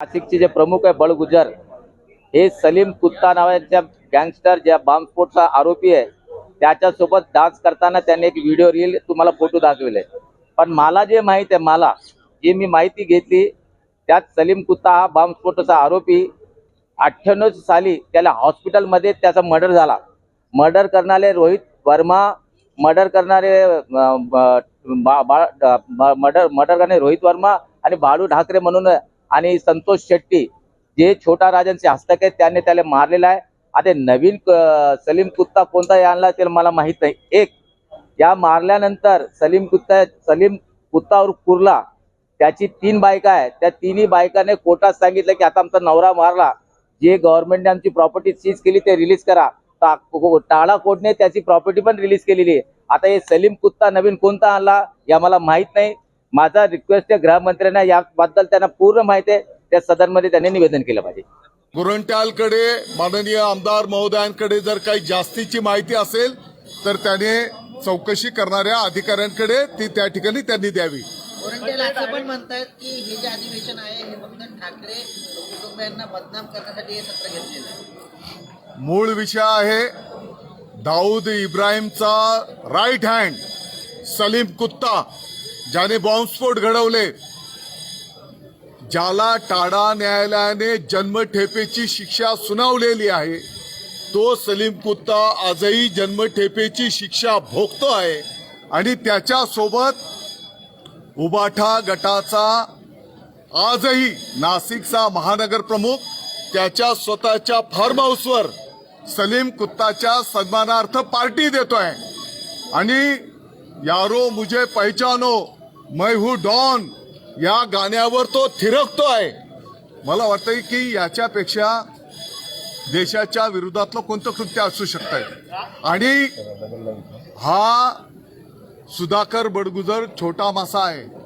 नाशिकचे जे प्रमुख आहे बळगुजर हे सलीम कुत्ता नावाच्या गँगस्टर ज्या बॉम्बस्फोटचा आरोपी आहे त्याच्यासोबत डान्स करताना त्यांनी एक व्हिडिओ रील तुम्हाला फोटो दाखविले पण मला जे माहीत आहे मला जी मी माहिती घेतली त्यात सलीम कुत्ता हा बॉम्बस्फोटाचा आरोपी अठ्ठ्याण्णव साली त्याला हॉस्पिटलमध्ये त्याचा मर्डर झाला. मर्डर करणारे रोहित वर्मा मर्डर करणारे मर्डर मर्डर करणारे रोहित वर्मा आणि बाळू ठाकरे म्हणून आणि संतोष शेट्टी जे छोटा राजांचे हस्तक आहेत त्याने त्याला मारलेला आहे. आता नवीन सलीम कुत्ता कोणता आणला ते मला माहीत नाही. एक या मारल्यानंतर सलीम कुत्ता सलीम कुत्तावर कुरला. त्याची तीन बायका आहे त्या तिन्ही बायकाने कोर्टात सांगितलं की आता आमचा नवरा मारला. जे गव्हर्नमेंटने आमची प्रॉपर्टी सीज केली ते रिलीज करा. टाळा कोर्टने त्याची प्रॉपर्टी पण रिलीज केलेली आहे. आता हे सलीम कुत्ता नवीन कोणता आणला या मला माहीत नाही. माझा रिक्वेस्ट आहे गृहमंत्र्यांना याबद्दल त्यांना पूर्ण माहिती आहे. त्या सदनमध्ये त्यांनी निवेदन केलं पाहिजे. गुरंट्यालकडे माननीय आमदार महोदयांकडे जर काही जास्तीची माहिती असेल तर त्याने चौकशी करणाऱ्या अधिकाऱ्यांकडे ती त्या ठिकाणी त्यांनी द्यावी. ओरंडेला असं पण म्हणतायत की हे जे अधिवेशन आहे हे फक्त ठाकरे कुटुंबियांना बदनाम करण्यासाठी हे सत्र घेतलेलं आहे. मूळ विषय आहे दाऊद इब्राहिमचा राईट हँड सलीम कुत्ता. ज्याने बॉम्बस्फोट घडवले. ज्याला टाडा न्यायालयाने जन्मठेपेची शिक्षा सुनावलेली आहे तो सलीम कुत्ता आजही जन्मठेपेची शिक्षा भोगतो आहे आणि त्याच्यासोबत उबाठा गटाचा आजही नाशिकचा महानगर प्रमुख त्याच्या स्वतःच्या फार्म हाऊसवर सलीम कुत्ताच्या सन्मानार्थ पार्टी देतोय. आणि यारो मुझे पहचानो मै हू डॉन या गाण्यावर तो थिरकतोय. मला वाटतंय की याच्यापेक्षा देशाच्या विरोधातलं कोणतं कृत्य असू शकतंय. आणि हा सुधाकर बडगुजर छोटा मासा आहे.